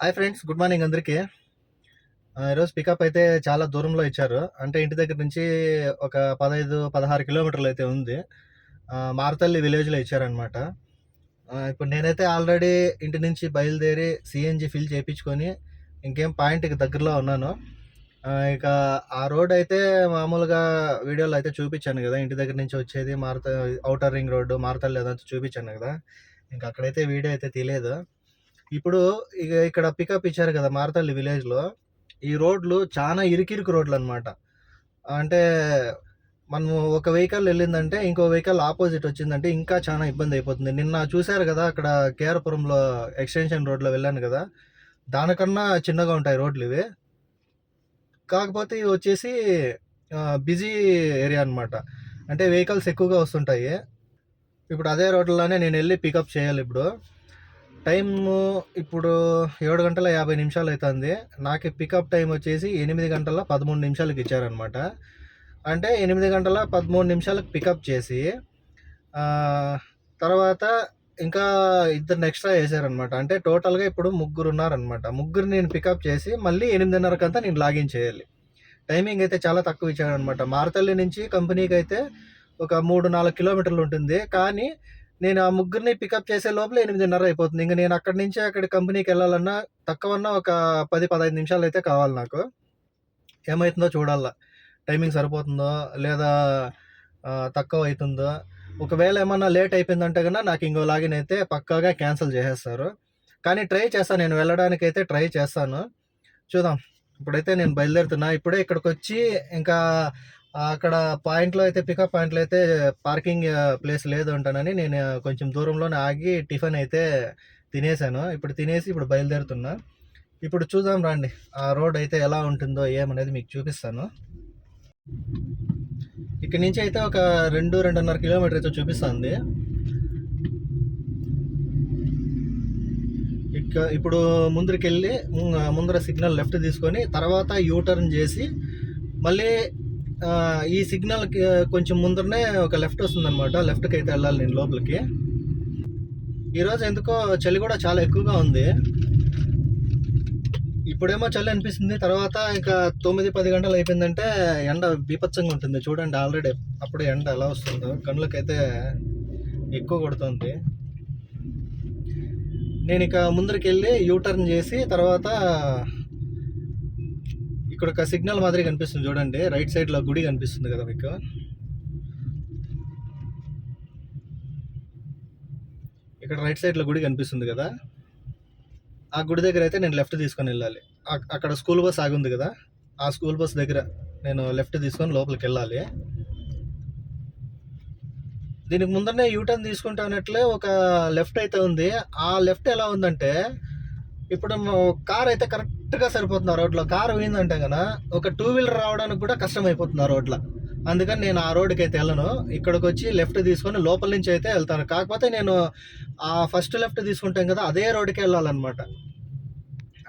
Hi friends good morning అందరికీ. ఈరోజు pickup అయితే చాలా దూరంలో ఇచ్చారు. అంటే ఇంటి దగ్గర నుంచి ఒక పదహైదు పదహారు కిలోమీటర్లు అయితే ఉంది. మారతల్లి విలేజ్లో ఇచ్చారనమాట ఇప్పుడు నేనైతే ఆల్రెడీ ఇంటి నుంచి బయలుదేరి సిఎన్జి ఫిల్ చేయించుకొని ఇంకేం పాయింట్కి దగ్గరలో ఉన్నాను. ఇక ఆ రోడ్ అయితే మామూలుగా వీడియోలో అయితే చూపించాను కదా. ఇంటి దగ్గర నుంచి వచ్చేది మారుత ఔటర్ రింగ్ రోడ్డు మారతల్లి అదంతా చూపించాను కదా. ఇంకా అక్కడైతే వీడియో అయితే తెలియదు ఇప్పుడు ఇక ఇక్కడ పికప్ ఇచ్చారు కదా మారతల్లి విలేజ్లో ఈ రోడ్లు చాలా ఇరుకిరుకు రోడ్లు అనమాట అంటే మనం ఒక వెహికల్ వెళ్ళిందంటే ఇంకో వెహికల్ ఆపోజిట్ వచ్చిందంటే ఇంకా చాలా ఇబ్బంది అయిపోతుంది. నిన్న చూశారు కదా అక్కడ కేఆర్పురంలో ఎక్స్టెన్షన్ రోడ్లో వెళ్ళాను కదా దానికన్నా చిన్నగా ఉంటాయి రోడ్లు ఇవి. కాకపోతే ఇవి వచ్చేసి బిజీ ఏరియా అనమాట అంటే వెహికల్స్ ఎక్కువగా వస్తుంటాయి. ఇప్పుడు అదే రోడ్లలోనే నేను వెళ్ళి పికప్ చేయాలి ఇప్పుడు. టైము ఇప్పుడు ఏడు గంటల యాభై నిమిషాలు అవుతుంది నాకు పికప్ టైం వచ్చేసి ఎనిమిది గంటల పదమూడు నిమిషాలకి ఇచ్చారనమాట అంటే ఎనిమిది గంటల పదమూడు నిమిషాలకు పికప్ చేసి తర్వాత ఇంకా ఇద్దరు ఎక్స్ట్రా వేసారనమాట అంటే టోటల్గా ఇప్పుడు ముగ్గురు ఉన్నారనమాట ముగ్గురు నేను పికప్ చేసి మళ్ళీ ఎనిమిదిన్నరకంతా నేను లాగిన్ చేయాలి. టైమింగ్ అయితే చాలా తక్కువ ఇచ్చాడనమాట మారతల్లి నుంచి కంపెనీకి అయితే ఒక మూడు నాలుగు కిలోమీటర్లు ఉంటుంది. కానీ నేను ఆ ముగ్గురిని పికప్ చేసే లోపల ఎనిమిదిన్నర అయిపోతుంది. ఇంకా నేను అక్కడి నుంచి అక్కడ కంపెనీకి వెళ్ళాలన్నా తక్కువన్నా ఒక పది పదహైదు నిమిషాలు అయితే కావాలి నాకు. ఏమవుతుందో చూడాలా. టైమింగ్ సరిపోతుందో లేదా తక్కువ అవుతుందో. ఒకవేళ ఏమన్నా లేట్ అయిపోయిందంటే కన్నా నాకు ఇంకో లాగిన్ అయితే పక్కాగా క్యాన్సిల్ చేసేస్తారు. కానీ ట్రై చేస్తాను నేను వెళ్ళడానికి అయితే ట్రై చేస్తాను. చూద్దాం. ఇప్పుడైతే నేను బయలుదేరుతున్నా. ఇప్పుడే ఇక్కడికి వచ్చి ఇంకా అక్కడ పాయింట్లో అయితే పికప్ పాయింట్లో అయితే పార్కింగ్ ప్లేస్ లేదు అంటానని నేను కొంచెం దూరంలోనే ఆగి టిఫిన్ అయితే తినేసాను. ఇప్పుడు తినేసి ఇప్పుడు బయలుదేరుతున్నా. ఇప్పుడు చూద్దాం రండి. ఆ రోడ్ అయితే ఎలా ఉంటుందో ఏమనేది మీకు చూపిస్తాను. ఇక్కడ నుంచి అయితే ఒక రెండు రెండున్నర కిలోమీటర్ అయితే చూపిస్తుంది. ఇక ఇప్పుడు ముందరికి వెళ్ళి ముందర సిగ్నల్ లెఫ్ట్ తీసుకొని తర్వాత యూ టర్న్ చేసి మళ్ళీ ఈ సిగ్నల్కి కొంచెం ముందరనే ఒక లెఫ్ట్ వస్తుందన్నమాట. లెఫ్ట్కి అయితే వెళ్ళాలి నేను లోపలికి. ఈరోజు ఎందుకో చలి కూడా చాలా ఎక్కువగా ఉంది. ఇప్పుడేమో చలి అనిపిస్తుంది. తర్వాత ఇంకా తొమ్మిది పది గంటలు అయిపోయిందంటే ఎండ బీపత్సంగా ఉంటుంది. చూడండి ఆల్రెడీ అప్పుడే ఎండ ఎలా వస్తుందో. కళ్ళకైతే ఎక్కువ కొడుతుంది. నేను ఇక ముందరికి వెళ్ళి యూటర్న్ చేసి తర్వాత ఇక్కడ ఒక సిగ్నల్ మాదిరి కనిపిస్తుంది చూడండి. రైట్ సైడ్లో గుడి కనిపిస్తుంది కదా మీకు. ఇక్కడ రైట్ సైడ్లో గుడి కనిపిస్తుంది కదా. ఆ గుడి దగ్గర అయితే నేను లెఫ్ట్ తీసుకొని వెళ్ళాలి. అక్కడ స్కూల్ బస్ ఆగుంది కదా. ఆ స్కూల్ బస్ దగ్గర నేను లెఫ్ట్ తీసుకొని లోపలికి వెళ్ళాలి. దీనికి ముందరనే యూటర్న్ తీసుకుంటానట్లే ఒక లెఫ్ట్ అయితే ఉంది. ఆ లెఫ్ట్ ఎలా ఉందంటే ఇప్పుడు కార్ అయితే కరెక్ట్గా సరిపోతుంది ఆ రోడ్లో. కార్ పోయిందంటే కదా ఒక టూ వీలర్ రావడానికి కూడా కష్టం అయిపోతుంది ఆ రోడ్లో. అందుకని నేను ఆ రోడ్డుకి అయితే వెళ్ళను. ఇక్కడికి వచ్చి లెఫ్ట్ తీసుకొని లోపల నుంచి అయితే వెళ్తాను. కాకపోతే నేను ఆ ఫస్ట్ లెఫ్ట్ తీసుకుంటాం కదా అదే రోడ్డుకి వెళ్ళాలన్నమాట.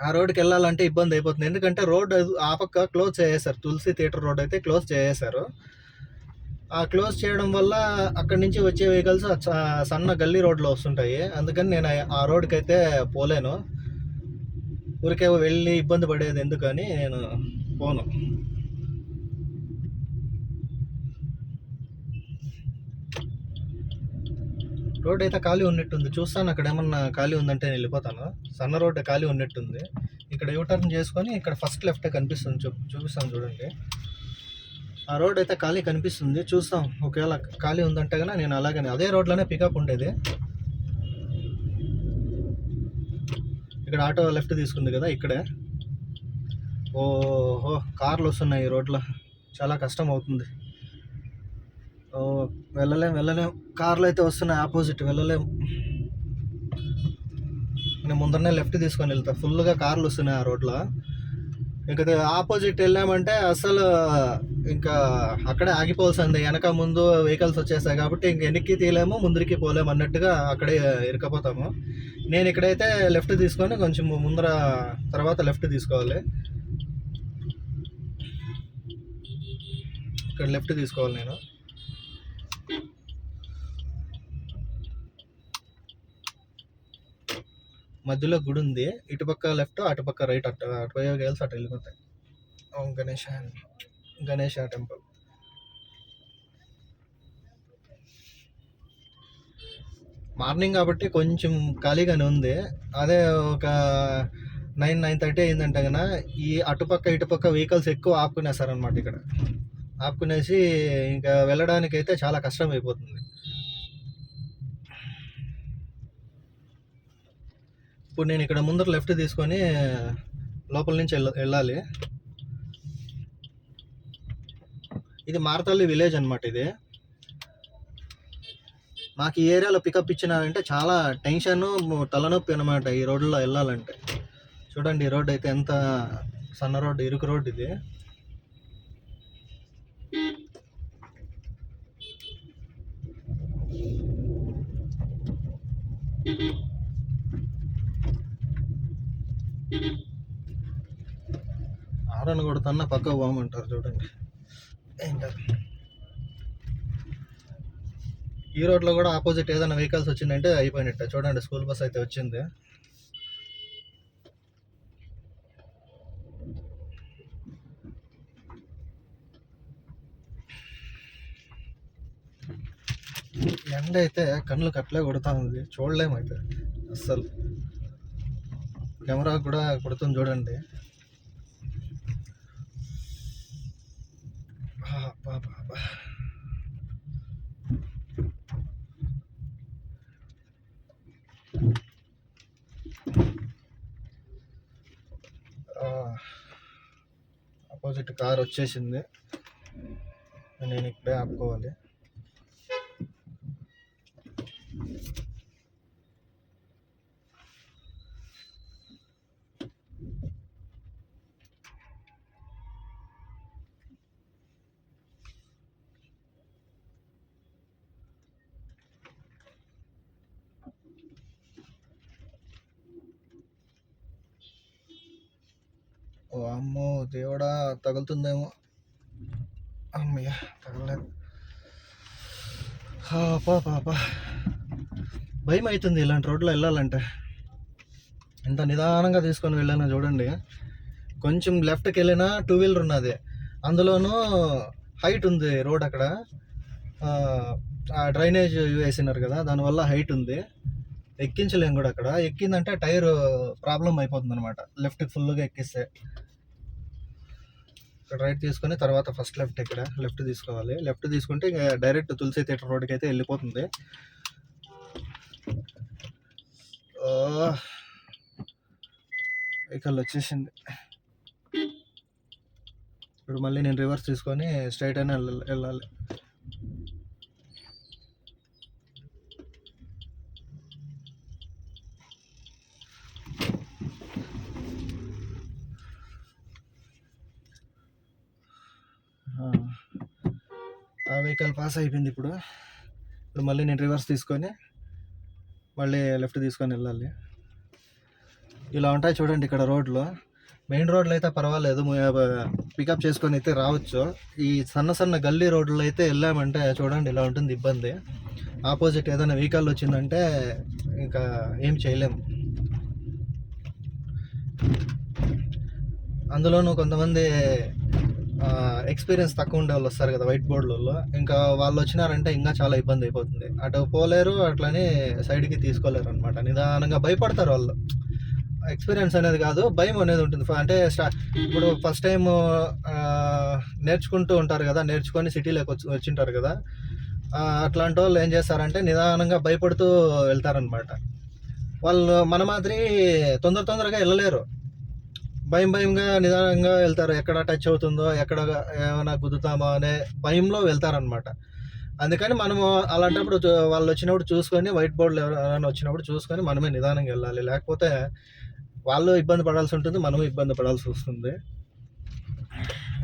ఆ రోడ్డుకి వెళ్ళాలంటే ఇబ్బంది అయిపోతుంది. ఎందుకంటే రోడ్ ఆ పక్క క్లోజ్ చేసేసారు. తులసి థియేటర్ రోడ్ అయితే క్లోజ్ చేసేసారు. ఆ క్లోజ్ చేయడం వల్ల అక్కడి నుంచి వచ్చే వెహికల్స్ సన్న గల్లీ రోడ్లో వస్తుంటాయి. అందుకని నేను ఆ రోడ్కి అయితే పోలేను. ఊరికే వెళ్ళి ఇబ్బంది పడేది ఎందుకని నేను పోను. రోడ్ అయితే ఖాళీ ఉన్నట్టుంది. చూస్తాను అక్కడ ఏమన్నా ఖాళీ ఉందంటే నేను వెళ్ళిపోతాను. సన్న రోడ్ ఖాళీ ఉన్నట్టుంది. ఇక్కడ యూటర్న్ చేసుకొని ఇక్కడ ఫస్ట్ లెఫ్ట్ కనిపిస్తుంది చూ చూపిస్తాను చూడండి. ఆ రోడ్ అయితే ఖాళీ కనిపిస్తుంది. చూస్తాం. ఒకవేళ ఖాళీ ఉందంటే కన్నా నేను అలాగనే అదే రోడ్లోనే పికప్ ఉండేది. ఇక్కడ ఆటో లెఫ్ట్ తీసుకుంది కదా ఇక్కడే. ఓహో కార్లు వస్తున్నాయి ఈ రోడ్లో. చాలా కష్టం అవుతుంది. ఓ వెళ్ళలేం వెళ్ళలేం. కార్లు అయితే వస్తున్నాయి ఆపోజిట్ వెళ్ళలేం. నేను ముందరనే లెఫ్ట్ తీసుకొని వెళ్తా. ఫుల్గా కార్లు వస్తున్నాయి ఆ రోడ్లో. ఇంకా ఆపోజిట్ వెళ్ళామంటే అసలు ఇంకా అక్కడే ఆగిపోవాల్సిందే. వెనక ముందు వెహికల్స్ వచ్చేసాయి కాబట్టి ఇంక వెనక్కి తీయలేము ముందరికి పోలేము అన్నట్టుగా అక్కడే ఇరకపోతాము నేను ఇక్కడైతే లెఫ్ట్ తీసుకొని కొంచెం ముందర తర్వాత లెఫ్ట్ తీసుకోవాలి. ఇక్కడ లెఫ్ట్ తీసుకోవాలి నేను. మధ్యలో గుడి ఉంది. ఇటుపక్క లెఫ్ట్ అటుపక్క రైట్ అటు అటు గేల్స్ అటు వెళ్ళిపోతాయి. ఓం గణేష్ గణేష టెంపుల్ మార్నింగ్ కాబట్టి కొంచెం ఖాళీగానే ఉంది. అదే ఒక నైన్ నైన్ థర్టీ అయిందంటే కదా ఈ అటుపక్క ఇటుపక్క వెహికల్స్ ఎక్కువ ఆపుకునేస్తారనమాట ఇక్కడ. ఆపుకునేసి ఇంకా వెళ్ళడానికి అయితే చాలా కష్టం అయిపోతుంది. ఇప్పుడు నేను ఇక్కడ ముందర లెఫ్ట్ తీసుకొని లోపల నుంచి వెళ్ళ వెళ్ళాలి. ఇది మారతల్లి విలేజ్ అన్నమాట ఇది. మాకు ఈ ఏరియాలో పికప్ ఇచ్చినారంటే చాలా టెన్షన్ తలనొప్పి అనమాట ఈ రోడ్లో వెళ్ళాలంటే. చూడండి ఈ రోడ్ అయితే ఎంత సన్న రోడ్ ఇరుకు రోడ్ ఇది. ఆరని కొడుతున్నా పక్క పోమంటారు చూడండి. ఏంటది? ఈ రోడ్లో కూడా ఆపోజిట్ ఏదైనా వెహికల్స్ వచ్చిందంటే అయిపోయినట్టే. చూడండి స్కూల్ బస్ అయితే వచ్చింది. ఎండ అయితే కళ్ళు కట్లే కొడుతా ఉంది చూడలేమైతే అస్సలు. కెమెరా కూడా కొడుతుంది చూడండి. ఆపోజిట్ కార్ వచ్చేసింది. నేను ఇక్కడే ఆపుకోవాలి. ఓ అమ్మో దేవుడా తగులుతుందేమో. అమ్మయ్య తగలలేదు. పాపా పాపా భయం అవుతుంది ఇలాంటి రోడ్లో వెళ్ళాలంటే. ఎంత నిదానంగా తీసుకొని వెళ్ళానో చూడండి. కొంచెం లెఫ్ట్కి వెళ్ళినా టూ వీలర్ ఉన్నది. అందులోనూ హైట్ ఉంది రోడ్ అక్కడ. ఆ, ఆ డ్రైనేజ్ వేసినారు కదా దానివల్ల హైట్ ఉంది. ఎక్కించలేం కూడా అక్కడ. ఎక్కిందంటే టైర్ ప్రాబ్లం అయిపోతుంది అనమాట లెఫ్ట్ ఫుల్గా ఎక్కిస్తే. ఇక్కడ రైట్ తీసుకొని తర్వాత ఫస్ట్ లెఫ్ట్ ఇక్కడ. లెఫ్ట్ తీసుకోవాలి. లెఫ్ట్ తీసుకుంటే ఇంకా డైరెక్ట్ తులసి థియేటర్ రోడ్కి అయితే వెళ్ళిపోతుంది. వెహికల్ వచ్చేసింది. ఇప్పుడు మళ్ళీ నేను రివర్స్ తీసుకొని స్ట్రైట్ అయినా వెళ్ళాలి. వెళ్ళాలి. వెహికల్ పాస్ అయిపోయింది ఇప్పుడు. ఇప్పుడు మళ్ళీ నేను రివర్స్ తీసుకొని మళ్ళీ లెఫ్ట్ తీసుకొని వెళ్ళాలి. ఇలా ఉంటాయి చూడండి ఇక్కడ రోడ్లు. మెయిన్ రోడ్లు అయితే పర్వాలేదు. పికప్ చేసుకొని అయితే రావచ్చు. ఈ సన్న సన్న గల్లీ రోడ్లు అయితే వెళ్ళామంటే చూడండి ఇలా ఉంటుంది ఇబ్బంది. ఆపోజిట్ ఏదైనా వెహికల్ వచ్చిందంటే ఇంకా ఏం చేయలేము అందులోనూ కొంతమంది ఎక్స్పీరియన్స్ తక్కువ ఉండే వాళ్ళు వస్తారు కదా వైట్ బోర్డులలో ఇంకా వాళ్ళు వచ్చినారంటే ఇంకా చాలా ఇబ్బంది అయిపోతుంది. అటు పోలేరు అట్లనే సైడ్కి తీసుకోలేరు అనమాట నిదానంగా భయపడతారు వాళ్ళు. ఎక్స్పీరియన్స్ అనేది కాదు భయం అనేది ఉంటుంది. అంటే ఇప్పుడు ఫస్ట్ టైం నేర్చుకుంటూ ఉంటారు కదా నేర్చుకొని సిటీలోకి వచ్చి వచ్చింటారు కదా. అట్లాంటి వాళ్ళు ఏం చేస్తారంటే నిదానంగా భయపడుతూ వెళ్తారనమాట వాళ్ళు మన మాదిరి తొందర తొందరగా వెళ్ళలేరు. భయం భయంగా నిదానంగా వెళ్తారు. ఎక్కడ టచ్ అవుతుందో ఎక్కడ ఏమైనా గుద్దుతామో అనే భయంలో వెళ్తారనమాట అందుకని మనము అలాంటప్పుడు వాళ్ళు వచ్చినప్పుడు చూసుకొని వైట్ బోర్డులు ఎవరైనా వచ్చినప్పుడు చూసుకొని మనమే నిదానంగా వెళ్ళాలి. లేకపోతే వాళ్ళు ఇబ్బంది పడాల్సి ఉంటుంది మనము ఇబ్బంది పడాల్సి వస్తుంది.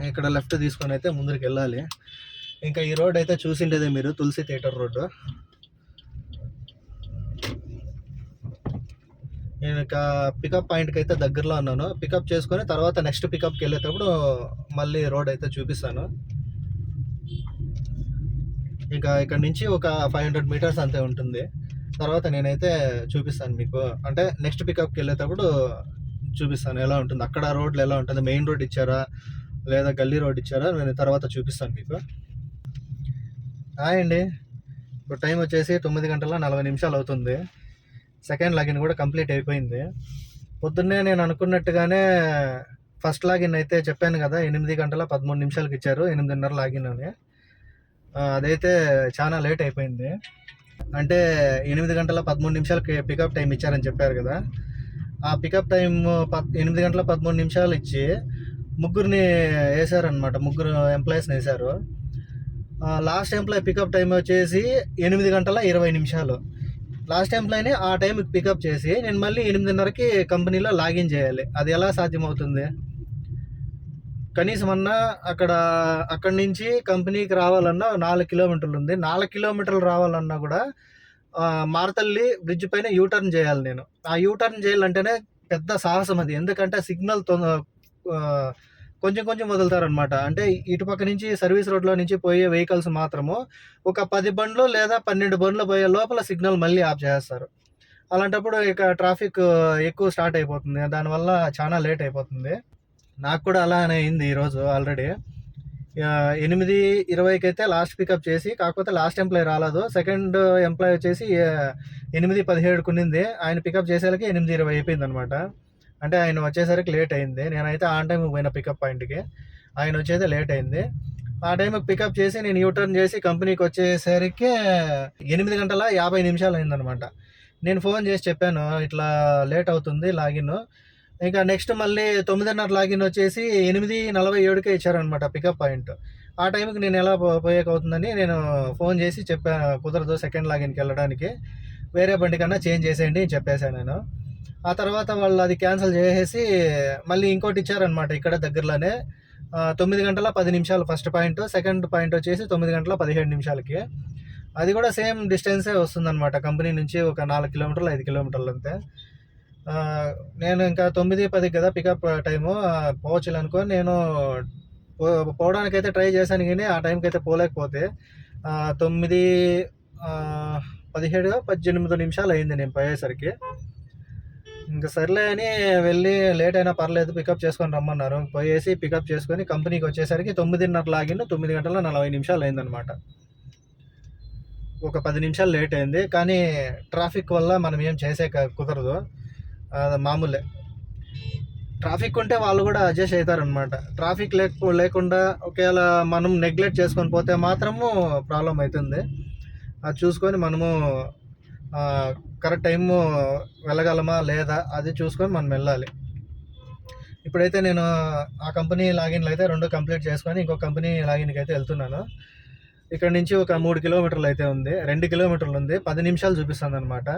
ఇక్కడ లెఫ్ట్ తీసుకొని అయితే ముందుకు వెళ్ళాలి. ఇంకా ఈ రోడ్ అయితే చూసిండేదే మీరు తులసి థియేటర్ రోడ్డు. నేను ఇక పికప్ పాయింట్కి అయితే దగ్గరలో ఉన్నాను. పికప్ చేసుకొని తర్వాత నెక్స్ట్ పికప్కి వెళ్ళేటప్పుడు మళ్ళీ రోడ్ అయితే చూపిస్తాను. ఇంకా ఇక్కడ నుంచి ఒక ఫైవ్ హండ్రెడ్ మీటర్స్ అంతే ఉంటుంది. తర్వాత నేనైతే చూపిస్తాను మీకు. అంటే నెక్స్ట్ పికప్కి వెళ్ళేటప్పుడు చూపిస్తాను ఎలా ఉంటుంది. అక్కడ రోడ్లు ఎలా ఉంటుంది. మెయిన్ రోడ్ ఇచ్చారా? లేదా గల్లీ రోడ్ ఇచ్చారా? నేను తర్వాత చూపిస్తాను మీకు. హాయ్ అండి. ఇప్పుడు టైం వచ్చేసి తొమ్మిది గంటల నలభై నిమిషాలు అవుతుంది. సెకండ్ లాగిన్ కూడా కంప్లీట్ అయిపోయింది. పొద్దున్నే నేను అనుకున్నట్టుగానే ఫస్ట్ లాగిన్ అయితే చెప్పాను కదా ఎనిమిది గంటల పదమూడు నిమిషాలకి ఇచ్చారు ఎనిమిదిన్నర లాగిన్ అని. అదైతే చాలా లేట్ అయిపోయింది. అంటే ఎనిమిది గంటల పదమూడు నిమిషాలకి పికప్ టైం ఇచ్చారని చెప్పారు కదా. ఆ పికప్ టైం పద్ ఎనిమిది గంటల పదమూడు నిమిషాలు ఇచ్చి ముగ్గురిని వేశారనమాట ముగ్గురు ఎంప్లాయీస్ని వేశారు లాస్ట్ ఎంప్లాయ్ పికప్ టైం వచ్చేసి ఎనిమిది గంటల ఇరవై నిమిషాలు. లాస్ట్ ఎంప్లాయ్ని ఆ టైంకి పికప్ చేసి నేను మళ్ళీ ఎనిమిదిన్నరకి కంపెనీలో లాగిన్ చేయాలి. అది ఎలా సాధ్యమవుతుంది? కనీసం అన్నా అక్కడ అక్కడి నుంచి కంపెనీకి రావాలన్నా నాలుగు కిలోమీటర్లు ఉంది. నాలుగు కిలోమీటర్లు రావాలన్నా కూడా మార్తల్లి మారతల్లి బ్రిడ్జ్ పైన యూటర్న్ చేయాలి నేను. ఆ యూటర్న్ చేయాలంటేనే పెద్ద సాహసం అది. ఎందుకంటే సిగ్నల్ కొంచెం కొంచెం వదులుతారనమాట అంటే ఇటుపక్క నుంచి సర్వీస్ రోడ్లో నుంచి పోయే వెహికల్స్ మాత్రము ఒక పది బండ్లు లేదా పన్నెండు బండ్లు పోయే లోపల సిగ్నల్ మళ్ళీ ఆఫ్ చేస్తారు. అలాంటప్పుడు ఇక ట్రాఫిక్ ఎక్కువ స్టార్ట్ అయిపోతుంది. దానివల్ల చాలా లేట్ అయిపోతుంది. నాకు కూడా అలానే అయింది ఈరోజు ఆల్రెడీ. ఎనిమిది ఇరవైకి అయితే లాస్ట్ పికప్ చేసి కాకపోతే లాస్ట్ ఎంప్లాయ్ రాలేదు. సెకండ్ ఎంప్లాయ్ వచ్చేసి ఎనిమిది పదిహేడుకు ఉన్నింది. ఆయన పికప్ చేసేలకి ఎనిమిది ఇరవై అయిపోయింది అనమాట అంటే ఆయన వచ్చేసరికి లేట్ అయింది. నేనైతే ఆన్ టైం పోయిన పికప్ పాయింట్కి ఆయన వచ్చేది లేట్ అయింది. ఆ టైంకి పికప్ చేసి నేను యూటర్న్ చేసి కంపెనీకి వచ్చేసరికి ఎనిమిది గంటల యాభై నిమిషాలు అయిందనమాట నేను ఫోన్ చేసి చెప్పాను ఇట్లా లేట్ అవుతుంది లాగిన్ ఇంకా నెక్స్ట్ మళ్ళీ తొమ్మిదిన్నర లాగిన్ వచ్చేసి ఎనిమిది నలభై ఏడుకే ఇచ్చారనమాట పికప్ పాయింట్ ఆ టైంకి నేను ఎలా పో- అవుతుందని నేను ఫోన్ చేసి చెప్పాను కుదరదు సెకండ్ లాగిన్కి వెళ్ళడానికి. వేరే బండి కన్నా చేంజ్ చేసేయండి అని చెప్పేశాను నేను. ఆ తర్వాత వాళ్ళు అది క్యాన్సిల్ చేసేసి మళ్ళీ ఇంకోటి ఇచ్చారనమాట ఇక్కడ దగ్గరలోనే. తొమ్మిది గంటల పది నిమిషాలు ఫస్ట్ పాయింట్ సెకండ్ పాయింట్ వచ్చేసి తొమ్మిది గంటల పదిహేడు నిమిషాలకి. అది కూడా సేమ్ డిస్టెన్సే వస్తుందన్నమాట కంపెనీ నుంచి ఒక నాలుగు కిలోమీటర్లు ఐదు కిలోమీటర్లు అంతే. నేను ఇంకా తొమ్మిది పది కదా పికప్ టైము పోవచ్చు అనుకో నేను పో- ట్రై చేశాను కానీ ఆ టైంకి అయితే పోలేకపోతే తొమ్మిది పదిహేడు పద్దెనిమిది నిమిషాలు అయింది నేను పోయేసరికి. ఇంకా సర్లే అని వెళ్ళి లేట్ అయినా పర్లేదు పికప్ చేసుకొని రమ్మన్నారు. పోయేసి పికప్ చేసుకొని కంపెనీకి వచ్చేసరికి తొమ్మిదిన్నర లాగిన్ తొమ్మిది గంటల నలభై నిమిషాలు అయిందనమాట ఒక పది నిమిషాలు లేట్ అయింది కానీ ట్రాఫిక్ వల్ల మనం ఏం చేసే క- కుదరదు. మామూలే. ట్రాఫిక్ ఉంటే వాళ్ళు కూడా అడ్జస్ట్ అవుతారనమాట ట్రాఫిక్ లేక లేకుండా ఒకవేళ మనం నెగ్లెక్ట్ చేసుకొని పోతే మాత్రము ప్రాబ్లం అవుతుంది అది చూసుకొని మనము కరెక్ట్ టైము వెళ్ళగలమా లేదా అది చూసుకొని మనం వెళ్ళాలి. ఇప్పుడైతే నేను ఆ కంపెనీ లాగిన్లు అయితే రెండు కంప్లీట్ చేసుకొని ఇంకో కంపెనీ లాగిన్కి అయితే వెళ్తున్నాను. ఇక్కడ నుంచి ఒక మూడు కిలోమీటర్లు అయితే ఉంది. రెండు కిలోమీటర్లు ఉంది. పది నిమిషాలు చూపిస్తుంది అనమాట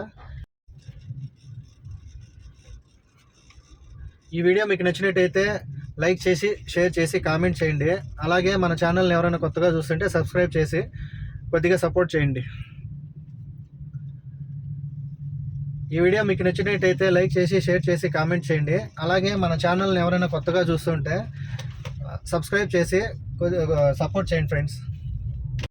ఈ వీడియో మీకు నచ్చినట్టయితే లైక్ చేసి షేర్ చేసి కామెంట్ చేయండి. అలాగే మన ఛానల్ని ఎవరైనా కొత్తగా చూస్తుంటే సబ్స్క్రైబ్ చేసి కొద్దిగా సపోర్ట్ చేయండి. ఈ వీడియో మీకు నచ్చినట్టయితే లైక్ చేసి షేర్ చేసి కామెంట్ చేయండి. అలాగే మన ఛానల్ని ఎవరైనా కొత్తగా చూస్తుంటే సబ్స్క్రైబ్ చేసి కొద్దిగా సపోర్ట్ చేయండి ఫ్రెండ్స్.